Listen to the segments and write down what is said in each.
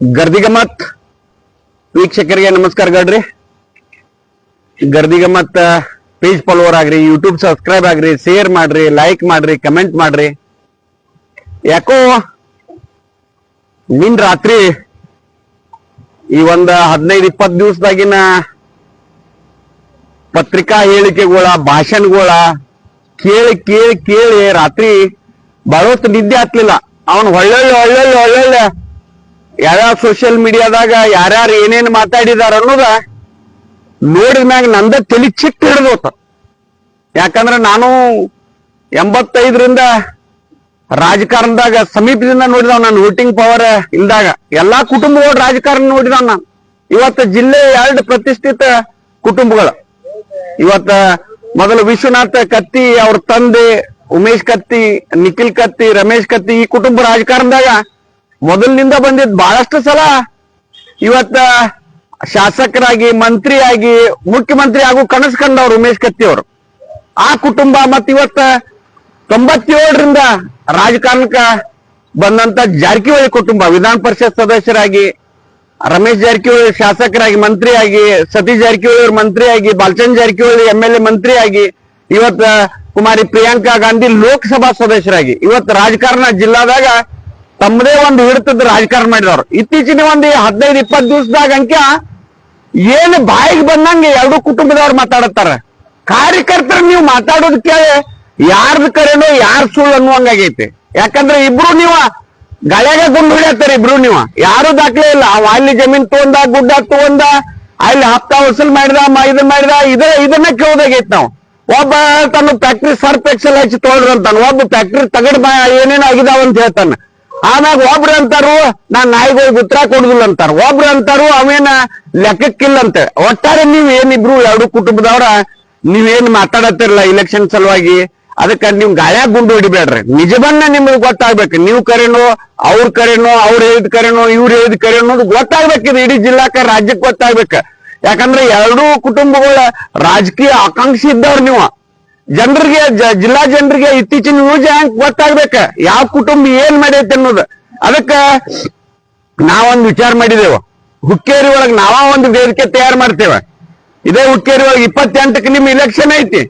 ಗರ್ದಿಗಮತ್. ವೀಕ್ಷಕರಿಗೆ ನಮಸ್ಕಾರ ಗಡ್ರಿ. ಗರ್ದಿಗಮತ್ ಪೇಜ್ ಫಾಲೋವರ್ ಆಗ್ರಿ ಯೂಟ್ಯೂಬ್ ಸಬ್ಸ್ಕ್ರೈಬ್ ಆಗ್ರಿ ಶೇರ್ ಮಾಡ್ರಿ ಲೈಕ್ ಮಾಡ್ರಿ ಕಮೆಂಟ್ ಮಾಡ್ರಿ. ಯಾಕೋ ನಿನ್ ರಾತ್ರಿ ಈ ಒಂದ ಹದಿನೈದು ಇಪ್ಪತ್ ದಿವಸದಾಗಿನ ಪತ್ರಿಕಾ ಹೇಳಿಕೆಗಳ, ಭಾಷಣಗಳ ಕೇಳಿ ಕೇಳಿ ಕೇಳಿ ರಾತ್ರಿ ಬಹಳಷ್ಟು ನಿದ್ದೆ ಹತ್ಲಿಲ್ಲ ಅವನ್ ಒಳ್ಳೊಳ್ಳೆ ಒಳ್ಳೊಳ್ಳೆ ಒಳ್ಳೊಳ್ಳೆ ಯಾವ್ಯಾವ ಸೋಷಿಯಲ್ ಮೀಡಿಯಾದಾಗ ಯಾರ್ಯಾರು ಏನೇನ್ ಮಾತಾಡಿದಾರ ಅನ್ನೋದ ನೋಡಿದ ಮ್ಯಾಗ ನಂದ ತಲಿ ಚಿಕ್ಕ ಹಿಡಿದೋತ ಯಾಕಂದ್ರ ನಾನು ಎಂಬತ್ತೈದರಿಂದ ರಾಜಕಾರಣದಾಗ ಸಮೀಪದಿಂದ ನೋಡಿದವ್ ನಾನು ವೋಟಿಂಗ್ ಪವರ್ ಇಲ್ದಾಗ. ಎಲ್ಲಾ ಕುಟುಂಬಗಳು ರಾಜಕಾರಣ ನೋಡಿದವ್ ನಾನು. ಇವತ್ತು ಜಿಲ್ಲೆ ಎರಡು ಪ್ರತಿಷ್ಠಿತ ಕುಟುಂಬಗಳು. ಇವತ್ತ ಮೊದಲು ವಿಶ್ವನಾಥ ಕತ್ತಿ, ಅವ್ರ ತಂದೆ ಉಮೇಶ್ ಕತ್ತಿ, ನಿಖಿಲ್ ಕತ್ತಿ, ರಮೇಶ್ ಕತ್ತಿ ಈ ಕುಟುಂಬ ರಾಜಕಾರಣದಾಗ ಮೊದಲಿನಿಂದ ಬಂದಿದ್ ಬಹಳಷ್ಟು ಸಲ ಇವತ್ತ ಶಾಸಕರಾಗಿ, ಮಂತ್ರಿಯಾಗಿ, ಮುಖ್ಯಮಂತ್ರಿ ಆಗು ಕನಸು ಕಂಡವ್ರು ಉಮೇಶ್ ಕತ್ತಿ ಅವರು. ಆ ಕುಟುಂಬ ಮತ್ ಇವತ್ತ ತೊಂಬತ್ತೇಳರಿಂದ ರಾಜಕಾರಣಕ್ಕ ಬಂದಂತ ಜಾರಕಿಹೊಳಿ ಕುಟುಂಬ, ವಿಧಾನ ಪರಿಷತ್ ಸದಸ್ಯರಾಗಿ, ರಮೇಶ್ ಜಾರಕಿಹೊಳಿ ಶಾಸಕರಾಗಿ ಮಂತ್ರಿಯಾಗಿ, ಸತೀಶ್ ಜಾರಕಿಹೊಳಿ ಅವರು ಮಂತ್ರಿಯಾಗಿ Balachand Jarkiholi M L A ಮಂತ್ರಿಯಾಗಿ, ಇವತ್ತ ಕುಮಾರಿ ಪ್ರಿಯಾಂಕಾ ಗಾಂಧಿ ಲೋಕಸಭಾ ಸದಸ್ಯರಾಗಿ. ಇವತ್ತು ರಾಜಕಾರಣ ಜಿಲ್ಲಾದಾಗ ತಮ್ಮದೇ ಒಂದು ಹಿಡಿತದ ರಾಜಕಾರಣ ಮಾಡಿದವರು. ಇತ್ತೀಚಿನ ಒಂದು ಹದಿನೈದು, ಇಪ್ಪತ್ತು ದಿವಸದಾಗ ಅಂಕ ಏನು ಬಾಯಿಗೆ ಬಂದಂಗೆ ಎರಡು ಕುಟುಂಬದವ್ರು ಮಾತಾಡತ್ತಾರ. ಕಾರ್ಯಕರ್ತರು ನೀವು ಮಾತಾಡೋದು ಕೇಳಿ ಯಾರ್ದು ಕರೆನೋ ಯಾರು ಸುಳ್ಳು ಅನ್ನುವಂಗಾಗೈತಿ ಯಾಕಂದ್ರೆ ಇಬ್ರು ನೀವ ಗಾಳ್ಯಾಗ ಗುಂಡು ಹಿಡಿಯತ್ತಾರ ಇಬ್ರು ನೀವು. ಯಾರು ದಾಖಲೆ ಇಲ್ಲ. ಅಲ್ಲಿ ಜಮೀನ್ ತಗೊಂಡ, ಗುಡ್ಡ ತಗೊಂಡ, ಅಲ್ಲಿ ಹಪ್ತಾ ವಸೂಲ್ ಮಾಡಿದ ಇದನ್ ಮಾಡಿದ, ಇದ ಇದನ್ನ ಕೇಳೋದಾಗೈತಿ ನಾವು. ಒಬ್ಬ ತನ್ನ ಫ್ಯಾಕ್ಟ್ರಿ ಸರ್ಫ್ ಎಕ್ಸೆಲ್ ಹಚ್ಚಿ ತೊಗೊಳ್ರಿ ಅಂತಾನ ಒಬ್ಬ ಫ್ಯಾಕ್ಟ್ರಿ ತಗಡ್ ಏನೇನು ಆಗಿದಾವ ಅಂತ ಹೇಳ್ತಾನ. ಆಮ್ಯಾಗ ಒಬ್ರು ಅಂತಾರು, ನಾನ್ ನಾಯಿಗಳಿಗೆ ಉತ್ತರ ಕೊಡುದಿಲ್ಲ ಅಂತಾರ. ಒಬ್ರು ಅಂತಾರು, ಅವೇನ ಲೆಕ್ಕಕ್ಕಿಲ್ಲ ಅಂತ ಒಟ್ಟಾರೆ ನೀವ್ ಏನಿಬ್ರು ಎರಡು ಕುಟುಂಬದವ್ರ ನೀವೇನ್ ಮಾತಾಡತ್ತಿರಲ್ಲ ಇಲೆಕ್ಷನ್ ಸಲುವಾಗಿ? ಅದಕ್ಕ ನೀವ್ ಗಾಳ್ಯಾಗ ಗುಂಡು ಹೊಡಿಬೇಡ್ರಿ. ನಿಜವನ್ನ ನಿಮ್ಗೆ ಗೊತ್ತಾಗ್ಬೇಕು. ನೀವು ಕರೆನೋ, ಅವ್ರ ಕರೆನೋ, ಅವ್ರ ಹೇಳಿದ ಕರೆನೋ, ಇವ್ರ ಹೇಳಿದ ಕರೆನೋ ಇದು ಇಡೀ ಜಿಲ್ಲಾಕ ರಾಜ್ಯಕ್ಕೆ ಗೊತ್ತಾಗ್ಬೇಕು. ಯಾಕಂದ್ರೆ ಎರಡೂ ಕುಟುಂಬಗಳ ರಾಜಕೀಯ ಆಕಾಂಕ್ಷಿ ಇದ್ದವ್ರು ನೀವು. ಜನರಿಗೆ ಜಿಲ್ಲಾ ಜನರಿಗೆ ಇತ್ತೀಚಿನ ನ್ಯೂಸ್ ಹ್ಯಾಂಗ್ ಗೊತ್ತಾಗ್ಬೇಕ? ಯಾವ ಕುಟುಂಬ ಏನ್ ಮಾಡೈತೆ ಅನ್ನೋದು. ಅದಕ್ಕ ನಾವೊಂದು ವಿಚಾರ ಮಾಡಿದೇವ. ಹುಕ್ಕೇರಿ ಒಳಗ್ ನಾವ ಒಂದು ವೇದಿಕೆ ತಯಾರು ಮಾಡ್ತೇವ. ಇದೇ ಹುಕ್ಕೇರಿ ಒಳಗ್ ಇಪ್ಪತ್ತೆಂಟಕ್ಕೆ ನಿಮ್ ಇಲೆಕ್ಷನ್ ಐತಿ.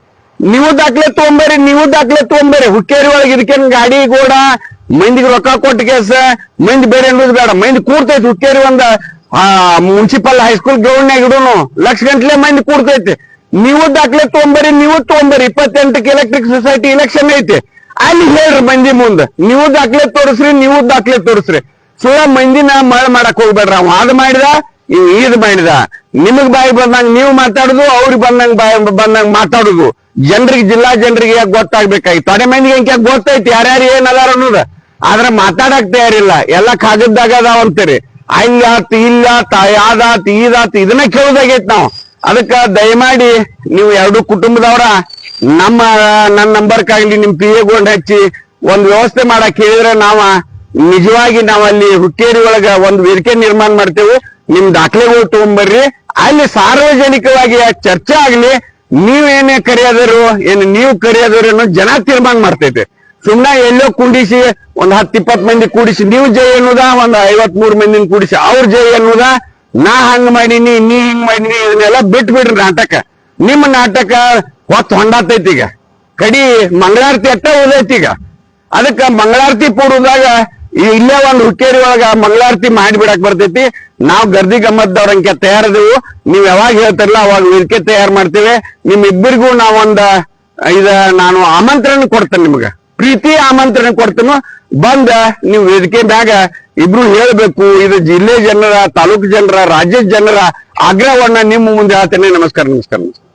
ನೀವು ದಾಖಲೆ ತಗೊಂಬರಿ, ನೀವು ದಾಖಲೆ ತಗೊಂಬರಿ. ಹುಕ್ಕೇರಿ ಒಳಗ್ ಇದಕ್ಕೇನ್ ಗಾಡಿ, ಗೋಡ, ಮಂದಿಗೆ ರೊಕ್ಕ ಕೊಟ್ಟ ಕೇಸ ಮಂದಿ ಬೇರೆ ಅನ್ನೋದು ಬೇಡ. ಮಂದಿ ಕೂರ್ತೈತಿ ಹುಕ್ಕೇರಿ ಒಂದ ಮುನ್ಸಿಪಲ್ ಹೈಸ್ಕೂಲ್ ಗ್ರೌಂಡ್ ನಾಗ ಇಡೋನು. ಲಕ್ಷ ಗಂಟ್ಲೆ ಮಂದಿ ಕೂರ್ತೈತಿ. ನೀವು ದಾಖಲೆ ತಗೊಂಬರಿ, ನೀವು ತಗೊಂಬರಿ. ಇಪ್ಪತ್ತೆಂಟಕ್ಕೆ ಎಲೆಕ್ಟ್ರಿಕ್ ಸೊಸೈಟಿ ಇಲೆಕ್ಷನ್ ಐತಿ. ಅಲ್ಲಿ ಹೇಳ್ರಿ ಮಂದಿ ಮುಂದ. ನೀವು ದಾಖಲೆ ತೋರಿಸ್ರಿ, ನೀವು ದಾಖಲೆ ತೋರಿಸ್ರಿ. ಸುಳ ಮಂದಿನ ಮಳೆ ಮಾಡಕ್ ಹೋಗ್ಬೇಡ್ರ. ಅವ್ ಅದ್ ಮಾಡಿದ ಈದ್ ಮಾಡಿದ. ನಿಮಗ್ ಬಾಯಿ ಬಂದಂಗ ನೀವು ಮಾತಾಡುದು, ಅವ್ರಿಗೆ ಬಂದಂಗ ಬಾಯಿ ಬಂದಂಗ ಮಾತಾಡುದು. ಜನರಿಗೆ, ಜಿಲ್ಲಾ ಜನರಿಗೆ ಯಾಕೆ ಗೊತ್ತಾಗ್ಬೇಕಾಗಿ ಅದೇ ಮಂದಿಗೆ ಹೆಂಗೆ ಗೊತ್ತೈತಿ? ಯಾರ್ಯಾರು ಏನ್ ಅದಾರ ಅನ್ನೋದ. ಆದ್ರ ಮಾತಾಡಕ್ ತಯಾರಿಲ್ಲ. ಎಲ್ಲ ಕಾಗದ್ದಾಗ ಅದಾವ ಅಂತೀರಿ ಅಲ್ಲಿ ಆತ್ ಇಲ್ಲ ಯಾದಾತ್ ಈದಾತ್, ಇದನ್ನ ಕೇಳುದಾಗೈತ್ ನಾವು. ಅದಕ್ಕ ದಯಮಾಡಿ ನೀವು ಎರಡು ಕುಟುಂಬದವರ ನಮ್ಮ ನನ್ನ ನಂಬರ್ಕಾಗ್ಲಿ ನಿಮ್ ಪಿ ಗೊಂಡ್ ಹಚ್ಚಿ ಒಂದ್ ವ್ಯವಸ್ಥೆ ಮಾಡಕ್ ಹೇಳಿದ್ರೆ ನಾವ ನಿಜವಾಗಿ ನಾವಲ್ಲಿ ಹುಕ್ಕೇರಿ ಒಳಗ ಒಂದ್ ವೇದಿಕೆ ನಿರ್ಮಾಣ ಮಾಡ್ತೇವೆ. ನಿಮ್ ದಾಖಲೆಗಳು ತಗೊಂಡ್ಬರ್ರಿ ಅಲ್ಲಿ ಸಾರ್ವಜನಿಕವಾಗಿ ಚರ್ಚೆ ಆಗ್ಲಿ ನೀವೇನೇ ಕರೆಯೋದರು, ಏನು ನೀವು ಕರೆಯೋದರು ಅನ್ನೋ ಜನ ತೀರ್ಮಾನ ಮಾಡ್ತೈತೆ. ಸುಮ್ನ ಎಲ್ಲೋ ಕುಂಡಿಸಿ, ಒಂದ್ ಹತ್ತಿಪ್ಪತ್ ಮಂದಿ ಕೂಡಿಸಿ, ನೀವು ಜೈ ಅನ್ನೋದ, ಒಂದ್ ಐವತ್ ಮೂರ್ ಮಂದಿನ ಕೂಡಿಸಿ, ಅವ್ರ ಜೈ ಅನ್ನೋದ ನಾ ಹಂಗ ಮಾಡೀನಿ, ನೀ ಹಿಂಗ್ ಮಾಡೀನಿ ಇದನ್ನೆಲ್ಲ ಬಿಟ್ಟು ಬಿಡ್ರಿ ನಾಟಕ. ನಿಮ್ಮ ನಾಟಕ ಹೊತ್ತು ಹೊಂಡಾತೈತಿ ಈಗ. ಕಡಿ ಮಂಗಳಾರತಿ ಅಟ್ಟ ಉದೈತಿ ಈಗ. ಅದಕ್ಕ ಮಂಗಳಾರತಿ ಪೂರ್ವದಾಗ ಇಲ್ಲೇ ಒಂದು ಹುಕ್ಕೇರಿ ಒಳಗ ಮಂಗಳಾರತಿ ಮಾಡಿಬಿಡಕ್ ಬರ್ತೈತಿ. ನಾವ್ ಗರ್ದಿ ಗಮ್ಮತ್ತವ್ರಂಕೆ ತಯಾರದೇವು. ನೀವ್ ಯಾವಾಗ ಹೇಳ್ತಾರಲ್ಲ ಅವಾಗ ವೇದಿಕೆ ತಯಾರು ಮಾಡ್ತೇವೆ. ನಿಮ್ ಇಬ್ಬರಿಗೂ ನಾವೊಂದ, ಇದ ನಾನು ಆಮಂತ್ರಣ ಕೊಡ್ತೇನೆ ನಿಮ್ಗ. ಪ್ರೀತಿ ಆಮಂತ್ರಣ ಕೊಡ್ತೇನೆ, ಬಂದ ನೀವು ವೇದಿಕೆ ಮ್ಯಾಗ ಇಬ್ರು ಹೇಳ್ಬೇಕು, ಇದು ಜಿಲ್ಲೆ ಜನರ, ತಾಲೂಕು ಜನರ, ರಾಜ್ಯದ ಜನರ ಆಗ್ರಹವನ್ನ ನಿಮ್ಮ ಮುಂದೆ ಹೇಳ್ತೇನೆ ನಮಸ್ಕಾರ ನಮಸ್ಕಾರ ನಮಸ್ಕಾರ.